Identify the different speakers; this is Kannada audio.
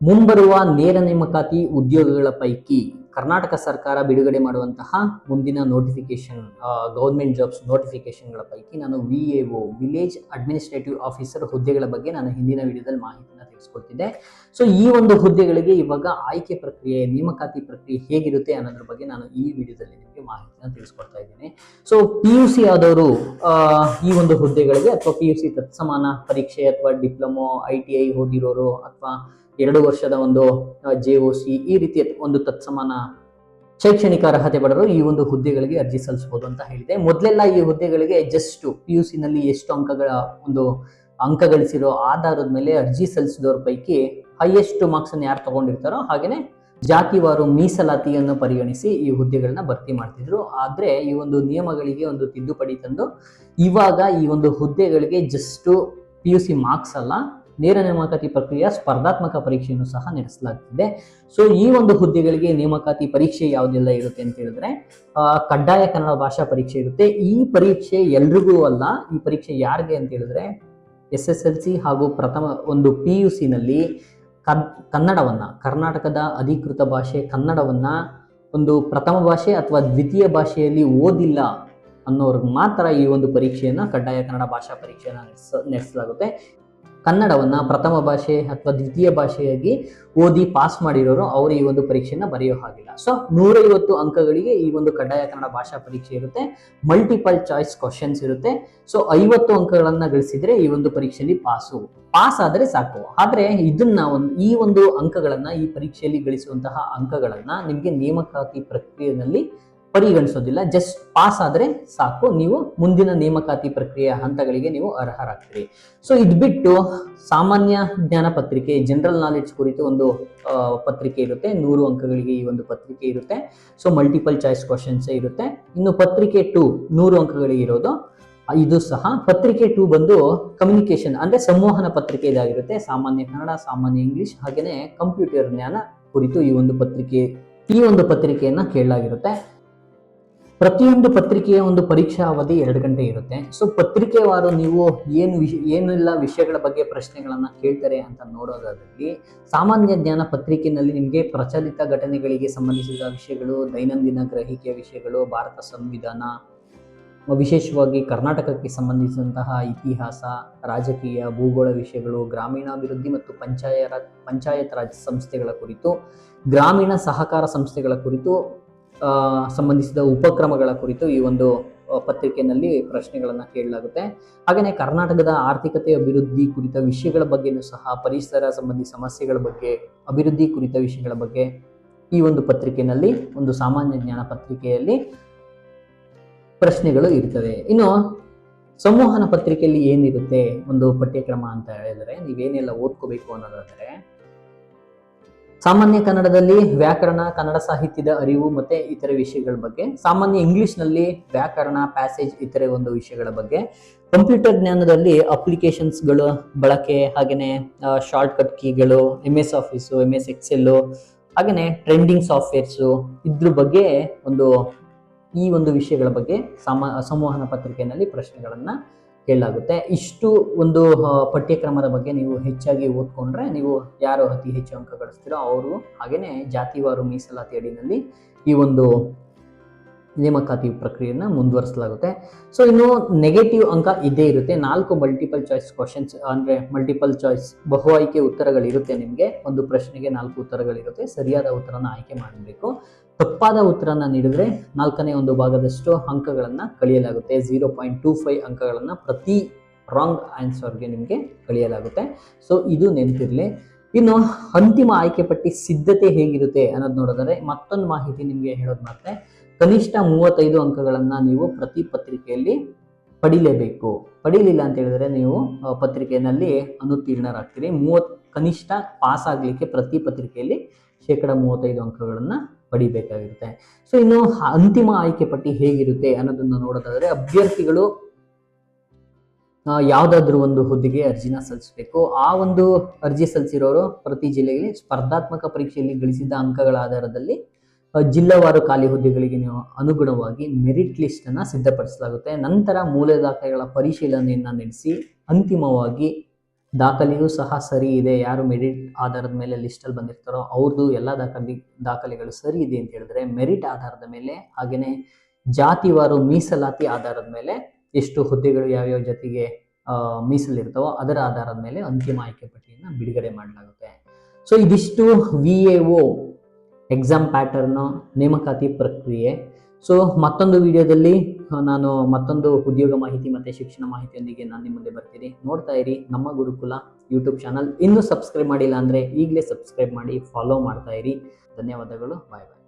Speaker 1: ಮುಂಬರುವ ನೇರ ನೇಮಕಾತಿ ಉದ್ಯೋಗಗಳ ಪೈಕಿ ಕರ್ನಾಟಕ ಸರ್ಕಾರ ಬಿಡುಗಡೆ ಮಾಡುವಂತಹ ಮುಂದಿನ ನೋಟಿಫಿಕೇಶನ್ ಗೌರ್ಮೆಂಟ್ ಜಾಬ್ಸ್ ನೋಟಿಫಿಕೇಶನ್ಗಳ ಪೈಕಿ ನಾನು V A O village administrative officer ಹುದ್ದೆಗಳ ಬಗ್ಗೆ ನಾನು ಹಿಂದಿನ ವಿಡಿಯೋದಲ್ಲಿ ಮಾಹಿತಿಯನ್ನು ತಿಳಿಸ್ಕೊಡ್ತಿದ್ದೆ. ಸೊ ಈ ಒಂದು ಹುದ್ದೆಗಳಿಗೆ ಇವಾಗ ಆಯ್ಕೆ ಪ್ರಕ್ರಿಯೆ, ನೇಮಕಾತಿ ಪ್ರಕ್ರಿಯೆ ಹೇಗಿರುತ್ತೆ ಅನ್ನೋದ್ರ ಬಗ್ಗೆ ನಾನು ಈ ವಿಡಿಯೋದಲ್ಲಿ ನಿಮಗೆ ಮಾಹಿತಿಯನ್ನು ತಿಳಿಸ್ಕೊಡ್ತಾ ಇದ್ದೀನಿ. ಸೊ ಪಿ ಯು ಸಿ ಆದವರು ಈ ಒಂದು ಹುದ್ದೆಗಳಿಗೆ ಅಥವಾ ಪಿ ಯು ಸಿ ತತ್ಸಮಾನ ಪರೀಕ್ಷೆ ಅಥವಾ ಡಿಪ್ಲೊಮೊ ಐ ಟಿ ಐ ಓದಿರೋರು ಅಥವಾ ಎರಡು ವರ್ಷದ ಒಂದು ಜೆ ಒ ಸಿ ಈ ರೀತಿಯ ಒಂದು ತತ್ಸಮಾನ ಶೈಕ್ಷಣಿಕ ಅರ್ಹತೆ ಪಡೆದರು ಈ ಒಂದು ಹುದ್ದೆಗಳಿಗೆ ಅರ್ಜಿ ಸಲ್ಲಿಸಬಹುದು ಅಂತ ಹೇಳಿದೆ. ಮೊದಲೆಲ್ಲ ಈ ಹುದ್ದೆಗಳಿಗೆ ಜಸ್ಟ್ ಪಿ ಯು ಸಿನಲ್ಲಿ ಎಷ್ಟು ಅಂಕಗಳ ಒಂದು ಅಂಕ ಗಳಿಸಿರೋ ಆಧಾರದ ಮೇಲೆ ಅರ್ಜಿ ಸಲ್ಲಿಸಿದವ್ರ ಪೈಕಿ ಹೈಯೆಸ್ಟ್ ಮಾರ್ಕ್ಸ್ ಅನ್ನು ಯಾರು ತಗೊಂಡಿರ್ತಾರೋ ಹಾಗೇನೆ ಜಾತಿವಾರು ಮೀಸಲಾತಿಯನ್ನು ಪರಿಗಣಿಸಿ ಈ ಹುದ್ದೆಗಳನ್ನ ಭರ್ತಿ ಮಾಡ್ತಿದ್ರು. ಆದ್ರೆ ಈ ಒಂದು ನಿಯಮಗಳಿಗೆ ಒಂದು ತಿದ್ದುಪಡಿ ತಂದು ಇವಾಗ ಈ ಒಂದು ಹುದ್ದೆಗಳಿಗೆ just P U C marks ಅಲ್ಲ ನೇರ ನೇಮಕಾತಿ ಪ್ರಕ್ರಿಯೆ ಸ್ಪರ್ಧಾತ್ಮಕ ಪರೀಕ್ಷೆಯನ್ನು ಸಹ ನಡೆಸಲಾಗ್ತಿದೆ. ಸೊ ಈ ಒಂದು ಹುದ್ದೆಗಳಿಗೆ ನೇಮಕಾತಿ ಪರೀಕ್ಷೆ ಯಾವುದೆಲ್ಲ ಇರುತ್ತೆ ಅಂತ ಹೇಳಿದ್ರೆ ಕಡ್ಡಾಯ ಕನ್ನಡ ಭಾಷಾ ಪರೀಕ್ಷೆ ಇರುತ್ತೆ. ಈ ಪರೀಕ್ಷೆ ಎಲ್ರಿಗೂ ಅಲ್ಲ, ಈ ಪರೀಕ್ಷೆ ಯಾರಿಗೆ ಅಂತ ಹೇಳಿದ್ರೆ, ಎಸ್ ಎಸ್ ಎಲ್ ಸಿ ಹಾಗೂ ಪ್ರಥಮ ಒಂದು ಪಿ ಯು ಸಿನಲ್ಲಿ ಕನ್ನಡವನ್ನ, ಕರ್ನಾಟಕದ ಅಧಿಕೃತ ಭಾಷೆ ಕನ್ನಡವನ್ನ ಒಂದು ಪ್ರಥಮ ಭಾಷೆ ಅಥವಾ ದ್ವಿತೀಯ ಭಾಷೆಯಲ್ಲಿ ಓದಿಲ್ಲ ಅನ್ನೋರ್ಗೆ ಮಾತ್ರ ಈ ಒಂದು ಪರೀಕ್ಷೆಯನ್ನ ಕಡ್ಡಾಯ ಕನ್ನಡ ಭಾಷಾ ಪರೀಕ್ಷೆಯನ್ನು ನಡೆಸ, ನಡೆಸಲಾಗುತ್ತೆ. ಕನ್ನಡವನ್ನ ಪ್ರಥಮ ಭಾಷೆ ಅಥವಾ ದ್ವಿತೀಯ ಭಾಷೆಯಾಗಿ ಓದಿ ಪಾಸ್ ಮಾಡಿರೋರು ಅವರು ಈ ಒಂದು ಪರೀಕ್ಷೆಯನ್ನು ಬರೆಯೋ ಹಾಗಿಲ್ಲ. ಸೊ ನೂರೈವತ್ತು ಅಂಕಗಳಿಗೆ ಈ ಒಂದು ಕಡ್ಡಾಯ ಕನ್ನಡ ಭಾಷಾ ಪರೀಕ್ಷೆ ಇರುತ್ತೆ. ಮಲ್ಟಿಪಲ್ ಚಾಯ್ಸ್ ಕ್ವಶನ್ಸ್ ಇರುತ್ತೆ. ಸೊ ಐವತ್ತು ಅಂಕಗಳನ್ನ ಗಳಿಸಿದ್ರೆ ಈ ಒಂದು ಪರೀಕ್ಷೆಯಲ್ಲಿ ಪಾಸು ಪಾಸ್ ಆದರೆ ಸಾಕು. ಆದರೆ ಇದನ್ನ ಒಂದು, ಈ ಒಂದು ಅಂಕಗಳನ್ನ ಈ ಪರೀಕ್ಷೆಯಲ್ಲಿ ಗಳಿಸುವಂತಹ ಅಂಕಗಳನ್ನ ನಿಮಗೆ ನೇಮಕಾತಿ ಪ್ರಕ್ರಿಯೆಯಲ್ಲಿ ಪರಿಗಣಿಸೋದಿಲ್ಲ. ಜಸ್ಟ್ ಪಾಸ್ ಆದರೆ ಸಾಕು. ನೀವು ಮುಂದಿನ ನೇಮಕಾತಿ ಪ್ರಕ್ರಿಯೆಯ ಹಂತಗಳಿಗೆ ನೀವು ಅರ್ಹರಾಗ್ತೀರಿ. ಸೊ ಇದು ಬಿಟ್ಟು ಸಾಮಾನ್ಯ ಜ್ಞಾನ ಪತ್ರಿಕೆ ಜನರಲ್ ನಾಲೆಡ್ಜ್ ಕುರಿತು ಒಂದು ಪತ್ರಿಕೆ ಇರುತ್ತೆ. ನೂರು ಅಂಕಗಳಿಗೆ ಈ ಒಂದು ಪತ್ರಿಕೆ ಇರುತ್ತೆ. ಸೊ ಮಲ್ಟಿಪಲ್ ಚಾಯ್ಸ್ ಕ್ವಶನ್ಸ್ ಇರುತ್ತೆ. ಇನ್ನು ಪತ್ರಿಕೆ ಟು ನೂರು ಅಂಕಗಳಿಗೆ ಇರೋದು. ಇದು ಸಹ ಪತ್ರಿಕೆ ಟು ಬಂದು ಕಮ್ಯುನಿಕೇಶನ್ ಅಂದರೆ ಸಂವಹನ ಪತ್ರಿಕೆ ಇದಾಗಿರುತ್ತೆ. ಸಾಮಾನ್ಯ ಕನ್ನಡ, ಸಾಮಾನ್ಯ ಇಂಗ್ಲಿಷ್ ಹಾಗೆಯೇ ಕಂಪ್ಯೂಟರ್ ಜ್ಞಾನ ಕುರಿತು ಈ ಒಂದು ಪತ್ರಿಕೆ, ಈ ಒಂದು ಪತ್ರಿಕೆಯನ್ನು ಕೇಳಲಾಗಿರುತ್ತೆ. ಪ್ರತಿಯೊಂದು ಪತ್ರಿಕೆಯ ಒಂದು ಪರೀಕ್ಷಾ ಅವಧಿ ಎರಡು ಗಂಟೆ ಇರುತ್ತೆ. ಸೊ ಪತ್ರಿಕೆವಾರು ನೀವು ಏನು ವಿಷ, ಏನೆಲ್ಲ ವಿಷಯಗಳ ಬಗ್ಗೆ ಪ್ರಶ್ನೆಗಳನ್ನ ಕೇಳ್ತಾರೆ ಅಂತ ನೋಡೋದಾದಲ್ಲಿ, ಸಾಮಾನ್ಯ ಜ್ಞಾನ ಪತ್ರಿಕೆಯಲ್ಲಿ ನಿಮಗೆ ಪ್ರಚಲಿತ ಘಟನೆಗಳಿಗೆ ಸಂಬಂಧಿಸಿದ ವಿಷಯಗಳು, ದೈನಂದಿನ ಗ್ರಹಿಕೆಯ ವಿಷಯಗಳು, ಭಾರತ ಸಂವಿಧಾನ, ವಿಶೇಷವಾಗಿ ಕರ್ನಾಟಕಕ್ಕೆ ಸಂಬಂಧಿಸಿದಂತಹ ಇತಿಹಾಸ, ರಾಜಕೀಯ, ಭೂಗೋಳ ವಿಷಯಗಳು, ಗ್ರಾಮೀಣಾಭಿವೃದ್ಧಿ ಮತ್ತು ಪಂಚಾಯತ್ ಪಂಚಾಯತ್ ರಾಜ್ ಸಂಸ್ಥೆಗಳ ಕುರಿತು, ಗ್ರಾಮೀಣ ಸಹಕಾರ ಸಂಸ್ಥೆಗಳ ಕುರಿತು ಸಂಬಂಧಿಸಿದ ಉಪಕ್ರಮಗಳ ಕುರಿತು ಈ ಒಂದು ಪತ್ರಿಕೆಯಲ್ಲಿ ಪ್ರಶ್ನೆಗಳನ್ನು ಕೇಳಲಾಗುತ್ತೆ. ಹಾಗೆಯೇ ಕರ್ನಾಟಕದ ಆರ್ಥಿಕತೆ ಅಭಿವೃದ್ಧಿ ಕುರಿತ ವಿಷಯಗಳ ಬಗ್ಗೆಯೂ ಸಹ, ಪರಿಸರ ಸಂಬಂಧಿ ಸಮಸ್ಯೆಗಳ ಬಗ್ಗೆ, ಅಭಿವೃದ್ಧಿ ಕುರಿತ ವಿಷಯಗಳ ಬಗ್ಗೆ ಈ ಒಂದು ಪತ್ರಿಕೆಯಲ್ಲಿ, ಒಂದು ಸಾಮಾನ್ಯ ಜ್ಞಾನ ಪತ್ರಿಕೆಯಲ್ಲಿ ಪ್ರಶ್ನೆಗಳು ಇರ್ತವೆ ಇನ್ನು, ಸಂವಹನ ಪತ್ರಿಕೆಯಲ್ಲಿ ಏನಿರುತ್ತೆ ಒಂದು ಪಠ್ಯಕ್ರಮ ಅಂತ ಹೇಳಿದರೆ, ನೀವೇನೆಲ್ಲ ಓದ್ಕೋಬೇಕು ಅನ್ನೋದಾದ್ರೆ ಸಾಮಾನ್ಯ ಕನ್ನಡದಲ್ಲಿ ವ್ಯಾಕರಣ, ಕನ್ನಡ ಸಾಹಿತ್ಯದ ಅರಿವು ಮತ್ತೆ ಇತರೆ ವಿಷಯಗಳ ಬಗ್ಗೆ, ಸಾಮಾನ್ಯ ಇಂಗ್ಲಿಷ್ನಲ್ಲಿ ವ್ಯಾಕರಣ, ಪ್ಯಾಸೇಜ್ ಇತರೆ ಒಂದು ವಿಷಯಗಳ ಬಗ್ಗೆ, ಕಂಪ್ಯೂಟರ್ ಜ್ಞಾನದಲ್ಲಿ ಅಪ್ಲಿಕೇಶನ್ಸ್ಗಳು, ಬಳಕೆ ಹಾಗೆಯೇ short cut ಕೀಗಳು M S Office M S Excel ಹಾಗೆಯೇ ಟ್ರೆಂಡಿಂಗ್ ಸಾಫ್ಟ್ವೇರ್ಸು, ಇದ್ರ ಬಗ್ಗೆ ಒಂದು ಈ ಒಂದು ವಿಷಯಗಳ ಬಗ್ಗೆ ಸಮ, ಸಂವಹನ ಪತ್ರಿಕೆಯಲ್ಲಿ ಪ್ರಶ್ನೆಗಳನ್ನ ಕೇಳಲಾಗುತ್ತೆ. ಇಷ್ಟು ಒಂದು ಪಠ್ಯಕ್ರಮದ ಬಗ್ಗೆ ನೀವು ಹೆಚ್ಚಾಗಿ ಓದ್ಕೊಂಡ್ರೆ ನೀವು ಯಾರು ಅತಿ ಹೆಚ್ಚು ಅಂಕ ಗಳಿಸ್ತೀರೋ ಅವರು ಹಾಗೆಯೇ ಜಾತಿವಾರು ಮೀಸಲಾತಿ ಅಡಿನಲ್ಲಿ ಈ ಒಂದು ನೇಮಕಾತಿ ಪ್ರಕ್ರಿಯೆಯನ್ನು ಮುಂದುವರಿಸಲಾಗುತ್ತೆ. ಸೊ ಇನ್ನು ನೆಗೆಟಿವ್ ಅಂಕ ಇದೇ ಇರುತ್ತೆ. ನಾಲ್ಕು ಮಲ್ಟಿಪಲ್ ಚಾಯ್ಸ್ ಕ್ವಶನ್ಸ್ ಅಂದರೆ ಮಲ್ಟಿಪಲ್ ಚಾಯ್ಸ್ ಬಹು ಆಯ್ಕೆ ಉತ್ತರಗಳಿರುತ್ತೆ ನಿಮಗೆ. ಒಂದು ಪ್ರಶ್ನೆಗೆ ನಾಲ್ಕು ಉತ್ತರಗಳಿರುತ್ತೆ. ಸರಿಯಾದ ಉತ್ತರನ ಆಯ್ಕೆ ಮಾಡಬೇಕು. ತಪ್ಪಾದ ಉತ್ತರನ ನೀಡಿದ್ರೆ ನಾಲ್ಕನೇ ಒಂದು ಭಾಗದಷ್ಟು ಅಂಕಗಳನ್ನು ಕಳೆಯಲಾಗುತ್ತೆ. ಝೀರೋ ಪಾಯಿಂಟ್ ಟೂ ಫೈವ್ ಅಂಕಗಳನ್ನು ಪ್ರತಿ ರಾಂಗ್ ಆನ್ಸರ್ಗೆ ನಿಮಗೆ ಕಳೆಯಲಾಗುತ್ತೆ. ಸೊ ಇದು ನೆನಪಿರಲಿ. ಇನ್ನು ಅಂತಿಮ ಆಯ್ಕೆ ಪಟ್ಟಿ ಸಿದ್ಧತೆ ಹೇಗಿರುತ್ತೆ ಅನ್ನೋದು ನೋಡಿದರೆ ಮತ್ತೊಂದು ಮಾಹಿತಿ ನಿಮಗೆ ಹೇಳೋದು ಮತ್ತೆ ಕನಿಷ್ಠ ಮೂವತ್ತೈದು ಅಂಕಗಳನ್ನು ನೀವು ಪ್ರತಿ ಪತ್ರಿಕೆಯಲ್ಲಿ ಪಡಿಲೇಬೇಕು. ಪಡಿಲಿಲ್ಲ ಅಂತ ಹೇಳಿದ್ರೆ ನೀವು ಪತ್ರಿಕೆಯಲ್ಲಿ ಅನುತ್ತೀರ್ಣರಾಗ್ತೀರಿ. ಮೂವತ್, ಕನಿಷ್ಠ ಪಾಸ್ ಆಗಲಿಕ್ಕೆ ಪ್ರತಿ ಪತ್ರಿಕೆಯಲ್ಲಿ ಶೇಕಡ ಮೂವತ್ತೈದು ಅಂಕಗಳನ್ನು ಪಡಿಬೇಕಾಗಿರುತ್ತೆ. ಸೊ ಇನ್ನು ಅಂತಿಮ ಆಯ್ಕೆ ಪಟ್ಟಿ ಹೇಗಿರುತ್ತೆ ಅನ್ನೋದನ್ನ ನೋಡೋದಾದ್ರೆ, ಅಭ್ಯರ್ಥಿಗಳು ಯಾವುದಾದ್ರೂ ಒಂದು ಹುದ್ದೆಗೆ ಅರ್ಜಿನ ಸಲ್ಲಿಸಬೇಕು. ಆ ಒಂದು ಅರ್ಜಿ ಸಲ್ಲಿಸಿರೋರು ಪ್ರತಿ ಜಿಲ್ಲೆಯಲ್ಲಿ ಸ್ಪರ್ಧಾತ್ಮಕ ಪರೀಕ್ಷೆಯಲ್ಲಿ ಗಳಿಸಿದ ಅಂಕಗಳ ಆಧಾರದಲ್ಲಿ ಜಿಲ್ಲಾವಾರು ಖಾಲಿ ಹುದ್ದೆಗಳಿಗೆ ಅನುಗುಣವಾಗಿ ಮೆರಿಟ್ ಲಿಸ್ಟ್ ಅನ್ನ ಸಿದ್ಧಪಡಿಸಲಾಗುತ್ತೆ. ನಂತರ ಮೂಲ ದಾಖಲೆಗಳ ಪರಿಶೀಲನೆಯನ್ನ ನಡೆಸಿ ಅಂತಿಮವಾಗಿ ದಾಖಲೆಯೂ ಸಹ ಸರಿ ಇದೆ. ಯಾರು ಮೆರಿಟ್ ಆಧಾರದ ಮೇಲೆ ಲಿಸ್ಟಲ್ಲಿ ಬಂದಿರ್ತಾರೋ ಅವ್ರದ್ದು ಎಲ್ಲ ದಾಖಲೆ, ದಾಖಲೆಗಳು ಸರಿ ಇದೆ ಅಂತ ಹೇಳಿದ್ರೆ ಮೆರಿಟ್ ಆಧಾರದ ಮೇಲೆ ಹಾಗೆಯೇ ಜಾತಿವಾರು ಮೀಸಲಾತಿ ಆಧಾರದ ಮೇಲೆ ಎಷ್ಟು ಹುದ್ದೆಗಳು ಯಾವ್ಯಾವ ಜೊತೆಗೆ ಮೀಸಲಿರ್ತಾವೋ ಅದರ ಆಧಾರದ ಮೇಲೆ ಅಂತಿಮ ಆಯ್ಕೆ ಪಟ್ಟಿಯನ್ನು ಬಿಡುಗಡೆ ಮಾಡಲಾಗುತ್ತೆ. ಸೊ ಇದಿಷ್ಟು V A O exam pattern ನೇಮಕಾತಿ ಪ್ರಕ್ರಿಯೆ. ಸೊ ಮತ್ತೊಂದು ವಿಡಿಯೋದಲ್ಲಿ ನಾನು ಮತ್ತೊಂದು ಉದ್ಯೋಗ ಮಾಹಿತಿ ಮತ್ತು ಶಿಕ್ಷಣ ಮಾಹಿತಿಯೊಂದಿಗೆ ನಾನು ನಿಮ್ಮ ಮುಂದೆ ಬರ್ತೀನಿ. ನೋಡ್ತಾ ಇರಿ, ನಮ್ಮ ಗುರುಕುಲ ಯೂಟ್ಯೂಬ್ ಚಾನಲ್ ಇನ್ನೂ ಸಬ್ಸ್ಕ್ರೈಬ್ ಮಾಡಿಲ್ಲ ಅಂದರೆ ಈಗಲೇ ಸಬ್ಸ್ಕ್ರೈಬ್ ಮಾಡಿ ಫಾಲೋ ಮಾಡ್ತಾ ಇರಿ. ಧನ್ಯವಾದಗಳು ಬಾಯ್ ಬಾಯ್